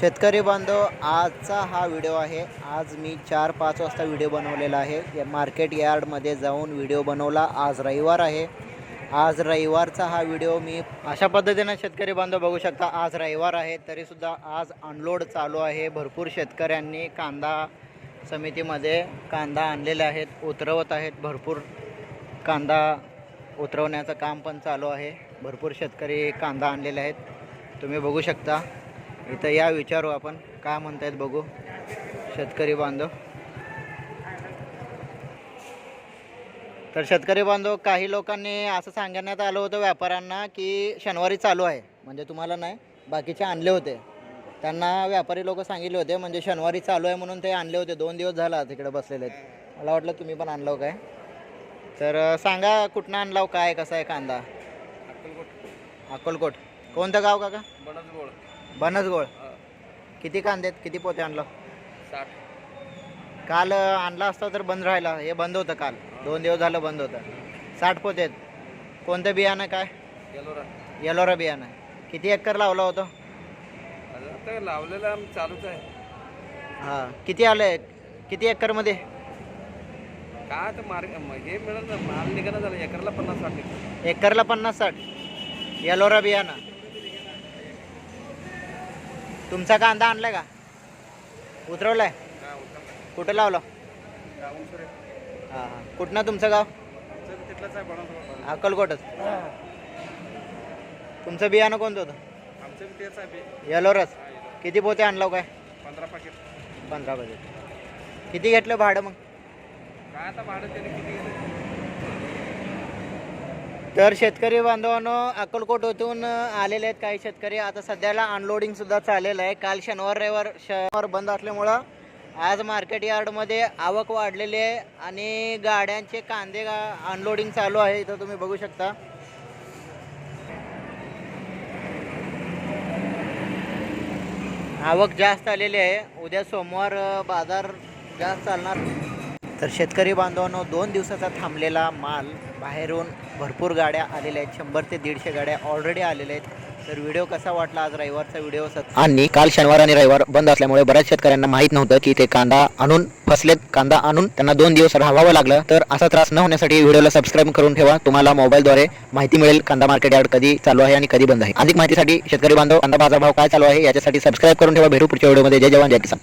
शेतकरी बांधव आजचा हा व्हिडिओ आहे. आज मी चार पाच वाजता व्हिडिओ बनवलेला आहे. या मार्केट यार्डमध्ये जाऊन व्हिडिओ बनवला. आज रविवार आहे. आज रविवारचा हा व्हिडिओ मी अशा पद्धतीनं शेतकरी बांधव बघू शकता. आज रविवार आहे तरीसुद्धा आज अनलोड चालू आहे. भरपूर शेतकऱ्यांनी कांदा समितीमध्ये कांदा आणलेले आहेत उतरवत आहेत. भरपूर कांदा उतरवण्याचं काम पण चालू आहे. भरपूर शेतकरी कांदा आणलेले आहेत. तुम्ही बघू शकता. इथं या विचारू आपण. काय म्हणतायत बघू. शेतकरी बांधव. तर शेतकरी बांधव काही लोकांनी असं सांगण्यात आलं होतं व्यापाऱ्यांना की शनिवारी चालू आहे. म्हणजे तुम्हाला नाही बाकीचे आणले होते. त्यांना व्यापारी लोक सांगितले होते म्हणजे शनिवारी चालू आहे म्हणून ते आणले होते. दोन दिवस झाला तिकडे बसलेले आहेत मला वाटलं तुम्ही पण आणलं काय? तर सांगा कुठनं आणलाव हो, काय कसा आहे कांदा? अक्कलकोट. कोणतं गाव काका? बनसगोळ. बनसगोळ किती कांदे आहेत? किती पोते आणलं? साठ. काल आणला असता तर बंद राहिला. हे बंद होतं काल. दोन दिवस झालं बंद होतं. साठ पोते आहेत. कोणतं बियाणं काय? गेलोरा येलोरा बियाणं. किती एकर लावलं होतं? आता लावलेलं आम चालूच आहे. हां. किती आलं? किती एकरमध्ये? काय आता मार्ग हे मिळेल ना. माल निघाला झालं. एकरला पन्नास साठ निघालं. एकरला पन्नास साठ. येलोरा बियाणं. तुमचा कांदा आणलाय का? उतरवलाय? कुठं लावलं? हां हां. कुठनं तुमचं गाव? अक्कलकोटच तुमचं बियाणं कोणतं होतं? आमचं बी तेच आहे बे. येलोरच येलो. किती पोते आणलं काय? पंधरा पाकिट पंधरा बजे किती घेतलं भाडं मग? काय आता भाडं त्याने किती घेतलं? तर शेतकरी बांधवांनो अक्कलकोटतून आलेले आहेत काही शेतकरी. आता सध्याला अनलोडिंग सुद्धा चाललेलं आहे. काल शनिवार रविवार शनिवार बंद असल्यामुळं आज मार्केट यार्डमध्ये आवक वाढलेली आहे आणि गाड्यांचे कांदे अनलोडिंग चालू आहे. इथं तुम्ही बघू शकता. आवक जास्त आलेली आहे. उद्या सोमवार बाजार जास्त चालणार. तर शेतकरी बांधवांनो दोन दिवसाचा थांबलेला माल बाहेरून भरपूर गाड्या आलेल्या आहेत. शंभर ते दीडशे गाड्या ऑलरेडी आलेल्या आहेत. तर व्हिडिओ कसा वाटला आज रविवारचा व्हिडिओ? आणि काल शनिवार आणि रविवार बंद असल्यामुळे बऱ्याच शेतकऱ्यांना माहीत नव्हतं की ते कांदा आणून फसलेत. कांदा आणून त्यांना दोन दिवस राहावं लागलं. तर असा त्रास न होण्यासाठी व्हिडिओला सबस्क्राईब करून ठेवा. तुम्हाला मोबाईलद्वारे माहिती मिळेल कांदा मार्केट यार्ड कधी चालू आहे आणि कधी बंद आहे. अधिक माहितीसाठी शेतकरी बांधव कांदा बाजार भाव काय चालू आहे याच्यासाठी सबस्क्राईब करून ठेवा. भेटू पुढच्या व्हिडिओमध्ये. जय जवान जय किसान.